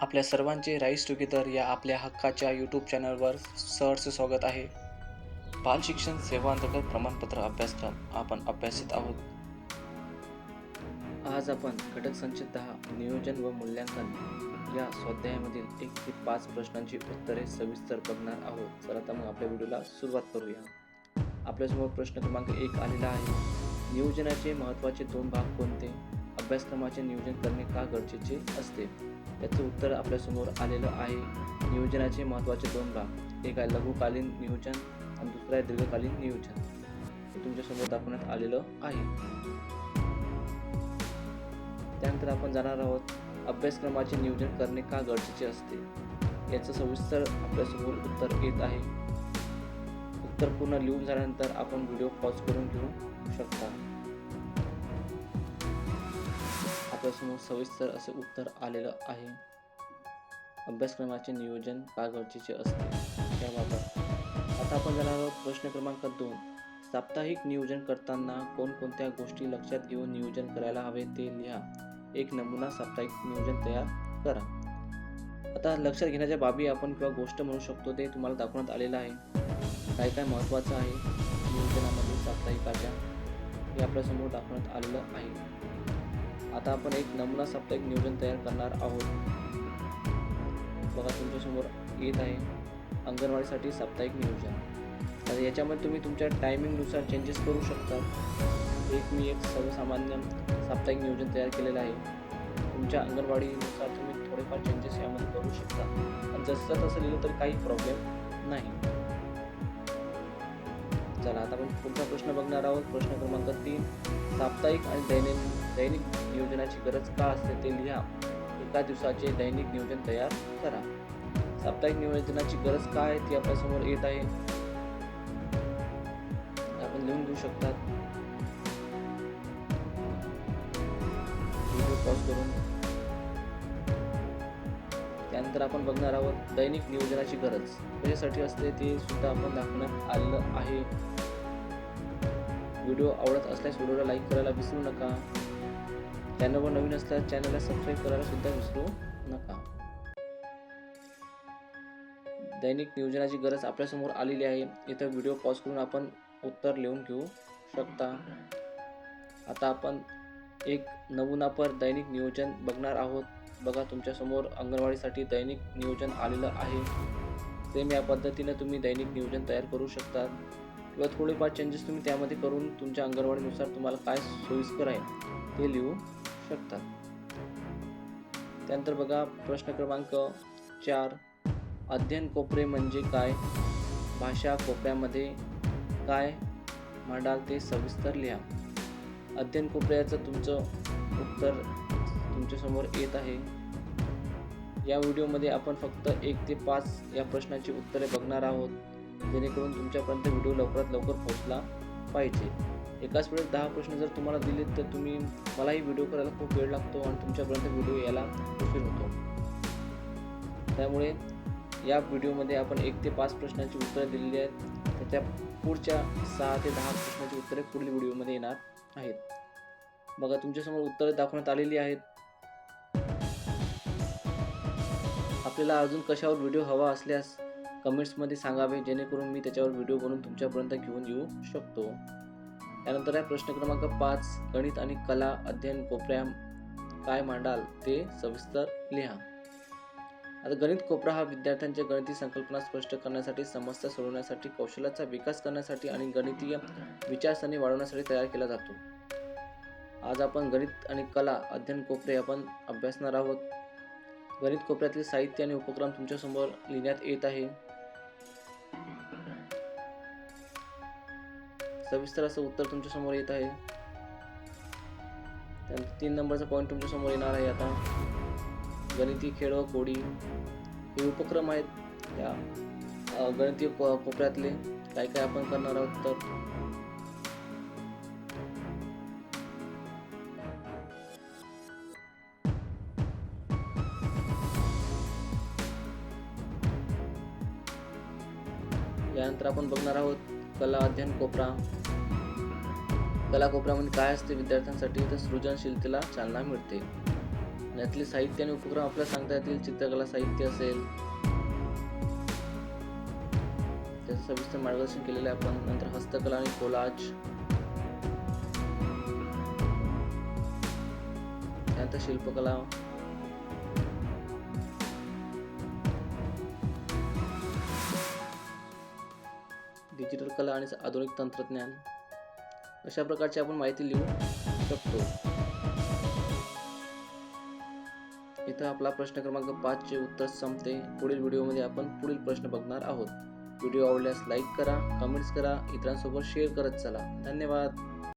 आपल्या सर्वांचे rice together या आपल्या हक्काच्या यूट्यूब चॅनलवर सहर्ष स्वागत आहे. बाल शिक्षण सेवा अंतर्गत प्रमाणपत्र अभ्यासक्रम आपण अभ्यासित आहोत. आज आपण घटक संचित दहा नियोजन व मूल्यांकन या स्वाध्यायामधील एक ते पाच प्रश्नांची उत्तरे सविस्तर बघणार आहोत. चला तर मग आपल्या व्हिडिओला सुरुवात करूया. आपल्यासमोर प्रश्न क्रमांक एक आलेला आहे. नियोजनाचे महत्त्वाचे दोन भाग कोणते? अभ्यासक्रमाचे नियोजन करणे का गरजेचे असते? याचं उत्तर आपल्यासमोर आलेलं आहे. नियोजनाचे महत्त्वाचे दोन भाग. एक आहे लघुकालीन नियोजन आणि दुसरं आहे दीर्घकालीन नियोजन. हे तुमच्यासमोर दाखवण्यात आलेलं आहे. त्यानंतर आपण जाणार आहोत अभ्यासक्रमाचे नियोजन करणे का गरजेचे असते? याचं सविस्तर आपल्यासमोर उत्तर येत आहे. उत्तर पूर्ण लिहून झाल्यानंतर आपण व्हिडिओ पॉज करून घेऊ शकता. आपल्यासमोर सविस्तर असे उत्तर आलेलं आहे. अभ्यासक्रमाचे नियोजन का गरजेचे असते. त्याबाबत आता आपण जाणार प्रश्न क्रमांक दोन. साप्ताहिक नियोजन करताना कोणकोणत्या गोष्टी लक्षात घेऊन नियोजन करायला हवे ते लिहा. एक नमुना साप्ताहिक नियोजन तयार करा. आता लक्षात घेण्याच्या बाबी आपण किंवा गोष्ट म्हणू शकतो ते तुम्हाला दाखवण्यात आलेलं आहे. काय काय महत्त्वाचं आहे? नियोजनामध्ये साप्ताहिकाच्या हे आपल्यासमोर दाखवण्यात आलेलं आहे. आता आपण एक नमुना साप्ताहिक नियोजन तयार करणार आहोत. बघा तुमच्यासमोर येत आहे अंगणवाडीसाठी साप्ताहिक नियोजन. तर याच्यामध्ये तुम्ही तुमच्या टायमिंगनुसार चेंजेस करू शकता. एक मी एक सर्वसामान्य साप्ताहिक नियोजन तयार केलेलं आहे. तुमच्या अंगणवाडीनुसार तुम्ही थोडेफार चेंजेस यामध्ये करू शकता. आणि जसं तसं लिहिलं तर काही प्रॉब्लेम नाही. झाला आता आपण पुढचा प्रश्न बघणार आहोत. प्रश्न क्रमांक तीन साप्ताहिक आणि दैनिक दैनिक नियोजनाची गरज का असते ते लिहा. एका दिवसाचे दैनिक नियोजन तयार करा. साप्ताहिक नियोजनाची गरज काय आहे ती आपल्यासमोर येत आहे. आपण लिहून घेऊ शकतात. व्हिडिओ पॉज करून. त्यानंतर आपण बघणार आहोत दैनिक नियोजनाची गरज. कशासाठी असते ते सुद्धा आपण दाखवण्यात आलेलं आहे. व्हिडिओ आवडत असल्यास व्हिडिओला लाईक करायला विसरू नका. चॅनलवर नवीन असल्यास चॅनलला सबस्क्राईब करायला सुद्धा विसरू नका. दैनिक नियोजनाची गरज आपल्यासमोर आलेली आहे. इथं व्हिडिओ पॉज करून आपण उत्तर लिहून घेऊ शकता. आता आपण एक नमुना पर दैनिक नियोजन बघणार आहोत. बघा तुमच्यासमोर अंगणवाडीसाठी दैनिक नियोजन आलेलं आहे. सेम या पद्धतीने तुम्ही दैनिक नियोजन तयार करू शकता किंवा थोडेफार चेंजेस तुम्ही त्यामध्ये करून तुमच्या अंगणवाडीनुसार तुम्हाला काय सोयीस्कर आहे ते लिहू शकता त्यानंतर बघा प्रश्न क्रमांक चार. अध्ययन कोपरे म्हणजे काय? भाषा कोपऱ्यामध्ये काय मांडाल ते सविस्तर लिहा. अध्ययन कोपऱ्याचं तुमचं उत्तर तुमच्यासमोर येत आहे. या व्हिडिओमध्ये आपण फक्त एक ते पाच या प्रश्नाची उत्तरे बघणार आहोत जेणेकरून तुमच्यापर्यंत व्हिडिओ लवकरात लवकर पोहोचला पाहिजे. एकाच वेळेस दहा प्रश्न जर तुम्हाला दिले तर तुम्ही मलाही व्हिडिओ करायला खूप वेळ लागतो आणि तुमच्यापर्यंत व्हिडिओ यायला उशीर होतो. त्यामुळे या व्हिडिओमध्ये आपण एक ते पाच प्रश्नांची उत्तरे दिलेली आहेत. त्याच्या पुढच्या सहा ते दहा प्रश्नांची उत्तरे पुढील व्हिडिओमध्ये येणार आहेत. बघा तुमच्यासमोर उत्तरे दाखवण्यात आलेली आहेत. आपल्याला अजून कशावर व्हिडिओ हवा असल्यास कमेंट्समध्ये सांगावे जेणेकरून मी त्याच्यावर व्हिडिओ बनवून तुमच्यापर्यंत घेऊन येऊ शकतो. त्यानंतर आहे प्रश्न क्रमांक पाच गणित आणि कला अध्ययन कोपऱ्या काय मांडाल ते सविस्तर लिहा. आता गणित कोपरा हा विद्यार्थ्यांच्या गणिती संकल्पना स्पष्ट करण्यासाठी समस्या सोडवण्यासाठी कौशल्याचा विकास करण्यासाठी आणि गणितीय विचारसरणी वाढवण्यासाठी तयार केला जातो. आज आपण गणित आणि कला अध्ययन कोपरे आपण अभ्यासणार आहोत. गणित कोपऱ्यातील साहित्य आणि उपक्रम तुमच्यासमोर लिहिण्यात येत आहे. सविस्तर असं उत्तर तुमच्यासमोर येत आहे. त्यानंतर तीन नंबरचा पॉईंट तुमच्यासमोर येणार आहे आता. गणिती खेळ व कोडी हे उपक्रम आहेत. या गणितीय कोपऱ्यातले. काय काय आपण करणार आहोत तर यानंतर आपण बघणार आहोत कला अध्ययन कोपरा. कला कोपऱ्यामध्ये म्हणजे काय असते? विद्यार्थ्यांसाठी तर सृजनशीलतेला चालना मिळते. यातले साहित्य आणि उपक्रम आपल्याला सांगता येतील. चित्रकला साहित्य असेल. त्याचं सविस्तर मार्गदर्शन केलेलं आहे आपण. नंतर हस्तकला आणि कोलाज त्यानंतर शिल्पकला. डिजिटल कला आणि आधुनिक तंत्रज्ञान अशा प्रकारची आपण माहिती लिहू शकतो. इथं आपला प्रश्न क्रमांक पाचचे उत्तर संपते. पुढील व्हिडिओमध्ये आपण पुढील प्रश्न बघणार आहोत. व्हिडिओ आवडल्यास लाईक करा कमेंट्स करा इतरांसोबत शेअर करत चला. धन्यवाद.